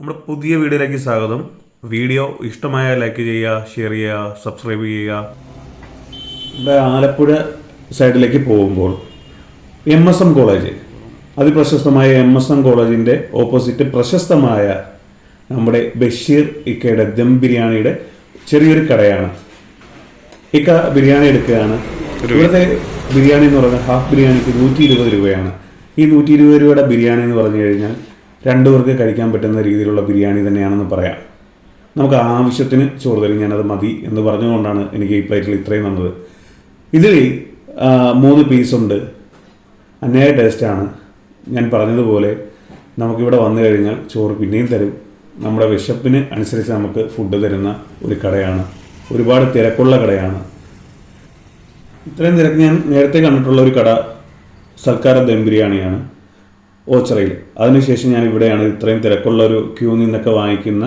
നമ്മുടെ പുതിയ വീഡിയോയിലേക്ക് സ്വാഗതം. വീഡിയോ ഇഷ്ടമായ ലൈക്ക് ചെയ്യുക ഷെയർ ചെയ്യുക സബ്സ്ക്രൈബ് ചെയ്യുക. നമ്മുടെ ആലപ്പുഴ സൈഡിലേക്ക് പോകുമ്പോൾ എം എസ് എം കോളേജ് അതിപ്രശസ്തമായ എം എസ് എം കോളേജിന്റെ ഓപ്പോസിറ്റ് പ്രശസ്തമായ നമ്മുടെ ബഷീർ ഇക്കയുടെ ദം ബിരിയാണിയുടെ ചെറിയൊരു കടയാണ്. ഇക്ക ബിരിയാണി എടുക്കുകയാണ്. ഇവിടുത്തെ ബിരിയാണി എന്ന് പറയുന്നത് ഹാഫ് ബിരിയാണിക്ക് നൂറ്റി ഇരുപത് രൂപയാണ്. ഈ നൂറ്റി ഇരുപത് രൂപയുടെ ബിരിയാണി എന്ന് പറഞ്ഞു കഴിഞ്ഞാൽ രണ്ടു പേർക്ക് കഴിക്കാൻ പറ്റുന്ന രീതിയിലുള്ള ബിരിയാണി തന്നെയാണെന്ന് പറയാം. നമുക്ക് ആവശ്യത്തിന് ചോറ് തരും ഞാനത് മതി എന്ന് പറഞ്ഞുകൊണ്ടാണ് എനിക്ക് ഈ പ്ലേറ്റിൽ ഇത്രയും വന്നത് ഇതിൽ മൂന്ന് പീസുണ്ട് അന്യായ ടേസ്റ്റാണ് ഞാൻ പറഞ്ഞതുപോലെ നമുക്കിവിടെ വന്നു കഴിഞ്ഞാൽ ചോറ് പിന്നെയും തരും. നമ്മുടെ വിശപ്പിന് അനുസരിച്ച് നമുക്ക് ഫുഡ് തരുന്ന ഒരു കടയാണ്. ഒരുപാട് തിരക്കുള്ള കടയാണ്. ഇത്രയും തിരക്ക് ഞാൻ നേരത്തെ കണ്ടിട്ടുള്ള ഒരു കട സർക്കാർ ദം ബിരിയാണിയാണ്. ഓച്ചറയിൽ അതിനുശേഷം ഞാൻ ഇവിടെയാണ് ഇത്രയും തിരക്കുള്ള ഒരു ക്യൂ നിന്നൊക്കെ വാങ്ങിക്കുന്ന